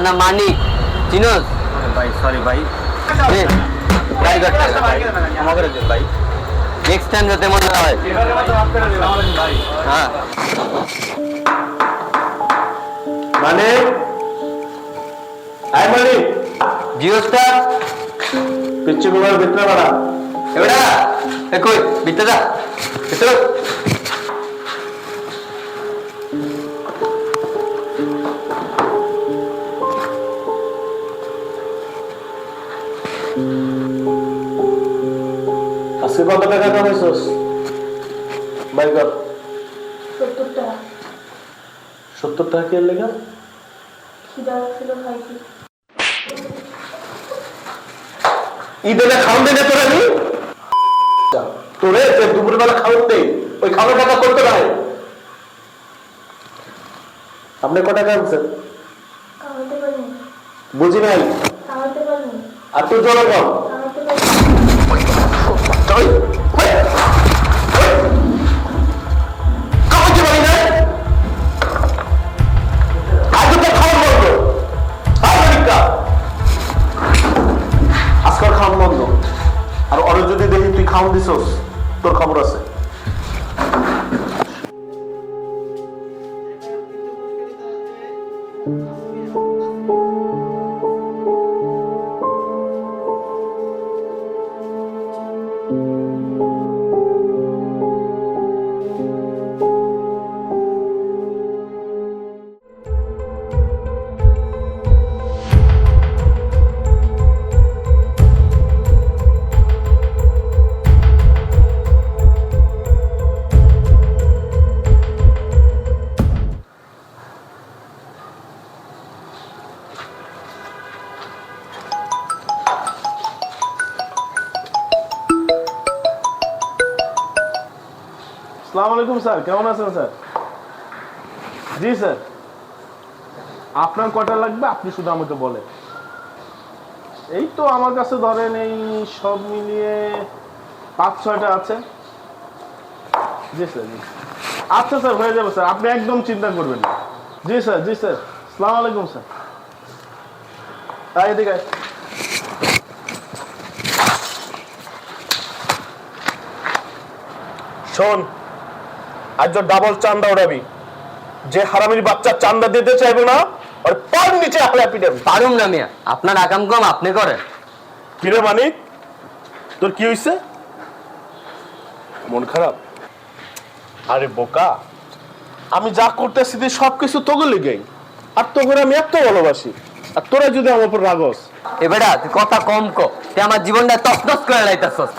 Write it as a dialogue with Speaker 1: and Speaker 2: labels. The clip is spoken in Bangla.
Speaker 1: নাম মানিক। চিনোস?
Speaker 2: ভাই সরি ভাই। ভাই।
Speaker 1: নেক্সট টাইম যাতে মনে হয়। হ্যাঁ।
Speaker 3: মানে আই মানে
Speaker 1: জিও স্টার কই? বিতে
Speaker 3: আজকে কত টাকা কামাইছস? বাই কর
Speaker 4: সত্তর টাকা।
Speaker 3: সত্তর টাকা কে লেগা?
Speaker 4: খিদা ছিল খাইছি
Speaker 3: ঈদে না খাওন দেয় না তোরা নি তোরে যে দুপুরবেলা খাওন দেই ওই খাওয়ার টাকা করতে নাই আপনি কত টাকা আনছেন? বুঝি নাই? আর তুই জোরে বন্ধ। আর ওরা যদি দেখি তুই খাওয়ান দিছস তোর খবর আছে।
Speaker 5: সালাম আলাইকুম, স্যার। কেমন আছেন, স্যার? জি, স্যার। আপনার কটা লাগবে? আপনি শুধু আমাকে বলেন। এই তো আমার কাছে ধরেন এই সব মিলিয়ে পাঁচ, ছয়টা আছে। জি, স্যার, জি। আচ্ছা স্যার, হয়ে যাবে, স্যার। আপনি একদম চিন্তা করবেন না। জি, স্যার জি, স্যার। সালাম আলাইকুম, স্যার। এদিকে আয়।
Speaker 3: আজ ডাবল চান্দা উড়াবি যে হারামির বাচ্চা চান্দা দিতে চাইবে না আর পার নিচে পিটাবি
Speaker 1: পারুম না মিয়া আপনার আকাম কম আপনি করেন।
Speaker 3: কিরে মানিক? তোর কি হইছে? মন খারাপ? আরে বোকা আমি যা করতেছি তুই সবকিছু তোকে লেগেই। আর তোকে আমি এত ভালোবাসি আর তোরা যদি আমার উপর রাগস
Speaker 1: এবারে তুই কথা কম ক তুই আমার জীবনটা তসনস করে লাইতাছস।